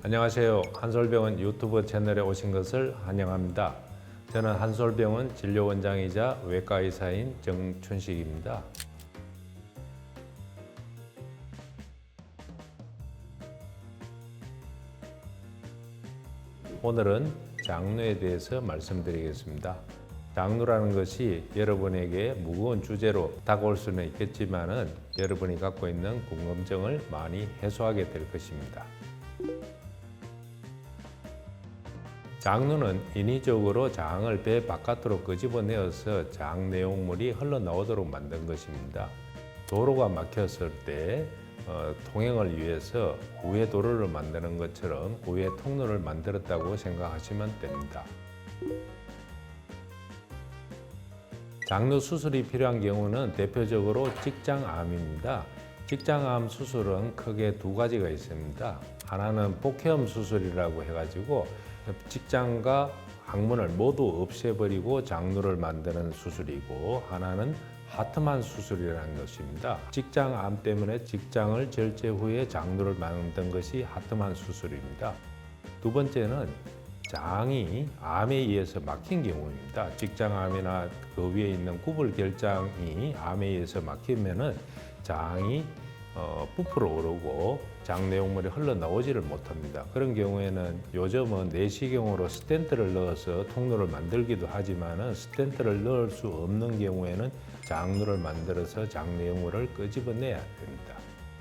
안녕하세요. 한솔병원 유튜브 채널에 오신 것을 환영합니다. 저는 한솔병원 진료원장이자 외과 의사인 정춘식입니다. 오늘은 장루에 대해서 말씀드리겠습니다. 장루라는 것이 여러분에게 무거운 주제로 다가올 수는 있겠지만은 여러분이 갖고 있는 궁금증을 많이 해소하게 될 것입니다. 장루는 인위적으로 장을 배 바깥으로 끄집어내어서 장 내용물이 흘러나오도록 만든 것입니다. 도로가 막혔을 때 어, 통행을 위해서 우회 도로를 만드는 것처럼 우회 통로를 만들었다고 생각하시면 됩니다. 장루 수술이 필요한 경우는 대표적으로 직장암입니다. 직장암 수술은 크게 두 가지가 있습니다. 하나는 복회암 수술이라고 해가지고 직장과 항문을 모두 없애버리고 장루를 만드는 수술이고 하나는 하트만 수술이라는 것입니다. 직장암 때문에 직장을 절제 후에 장루를 만든 것이 하트만 수술입니다. 두 번째는 장이 암에 의해서 막힌 경우입니다. 직장암이나 그 위에 있는 구불 결장이 암에 의해서 막히면은 장이 어, 부풀어 오르고 장 내용물이 흘러나오지를 못합니다. 그런 경우에는 요즘은 내시경으로 스텐트를 넣어서 통로를 만들기도 하지만은 스텐트를 넣을 수 없는 경우에는 장루를 만들어서 장 내용물을 끄집어내야 됩니다.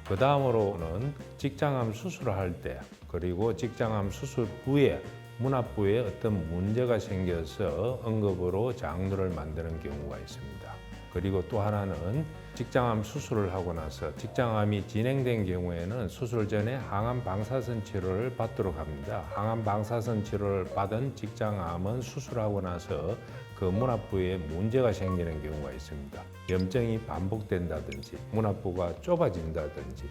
그 다음으로는 직장암 수술을 할 때 그리고 직장암 수술 후에 문합부에 어떤 문제가 생겨서 응급으로 장루를 만드는 경우가 있습니다. 그리고 또 하나는 직장암 수술을 하고 나서 직장암이 진행된 경우에는 수술 전에 항암 방사선 치료를 받도록 합니다. 항암 방사선 치료를 받은 직장암은 수술하고 나서 그 문합부에 문제가 생기는 경우가 있습니다. 염증이 반복된다든지 문합부가 좁아진다든지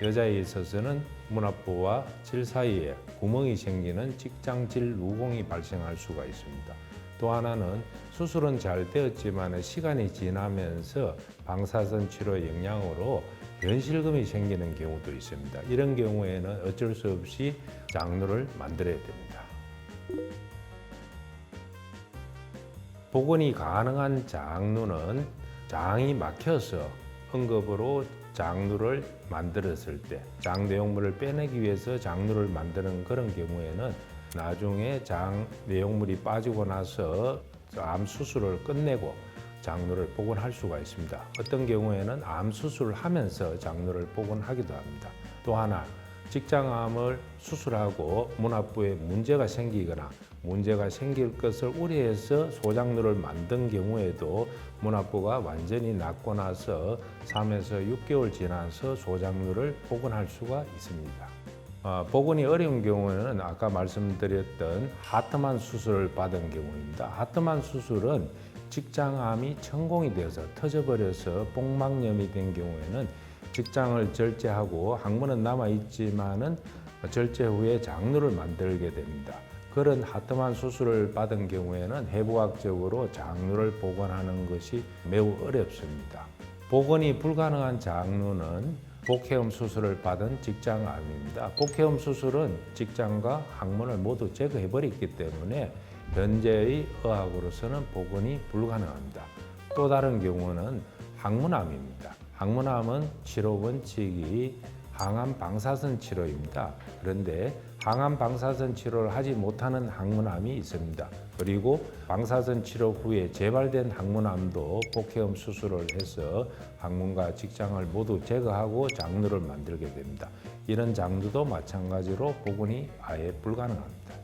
여자에 있어서는 문합부와 질 사이에 구멍이 생기는 직장질 누공이 발생할 수가 있습니다. 또 하나는 수술은 잘 되었지만 시간이 지나면서 방사선 치료 영향으로 변실금이 생기는 경우도 있습니다. 이런 경우에는 어쩔 수 없이 장루를 만들어야 됩니다. 복원이 가능한 장루는 장이 막혀서 응급으로 장루를 만들었을 때 장 내용물을 빼내기 위해서 장루를 만드는 그런 경우에는 나중에 장 내용물이 빠지고 나서 암 수술을 끝내고 장루를 복원할 수가 있습니다. 어떤 경우에는 암 수술을 하면서 장루를 복원하기도 합니다. 또 하나 직장암을 수술하고 문합부에 문제가 생기거나 문제가 생길 것을 우려해서 소장루를 만든 경우에도 문합부가 완전히 낫고 나서 3에서 6개월 지나서 소장루를 복원할 수가 있습니다. 어, 복원이 어려운 경우에는 아까 말씀드렸던 하트만 수술을 받은 경우입니다. 하트만 수술은 직장암이 천공이 되어서 터져버려서 복막염이 된 경우에는 직장을 절제하고 항문은 남아 있지만은 절제 후에 장루를 만들게 됩니다. 그런 하트만 수술을 받은 경우에는 해부학적으로 장루를 복원하는 것이 매우 어렵습니다. 복원이 불가능한 장루는 복해음 수술을 받은 직장암입니다. 복해음 수술은 직장과 항문을 모두 제거해버렸기 때문에 현재의 의학으로서는 복원이 불가능합니다. 또 다른 경우는 항문암입니다. 항문암은 치료 원칙이 항암 방사선 치료입니다. 그런데 항암 방사선 치료를 하지 못하는 항문암이 있습니다. 그리고 방사선 치료 후에 재발된 항문암도 복해음 수술을 해서 항문과 직장을 모두 제거하고 장루를 만들게 됩니다. 이런 장루도 마찬가지로 복원이 아예 불가능합니다.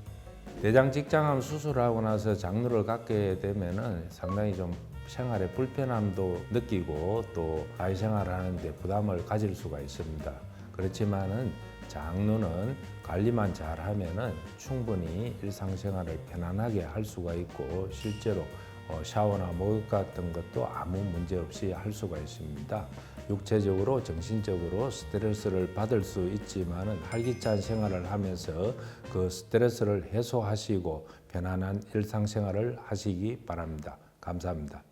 대장 직장암 수술하고 나서 장루를 갖게 되면은 상당히 좀 생활에 불편함도 느끼고 또 사회생활을 하는데 부담을 가질 수가 있습니다. 그렇지만은 장루는 관리만 잘 하면은 충분히 일상생활을 편안하게 할 수가 있고 실제로 어, 샤워나 목욕 같은 것도 아무 문제 없이 할 수가 있습니다. 육체적으로 정신적으로 스트레스를 받을 수 있지만은 활기찬 생활을 하면서 그 스트레스를 해소하시고 편안한 일상생활을 하시기 바랍니다. 감사합니다.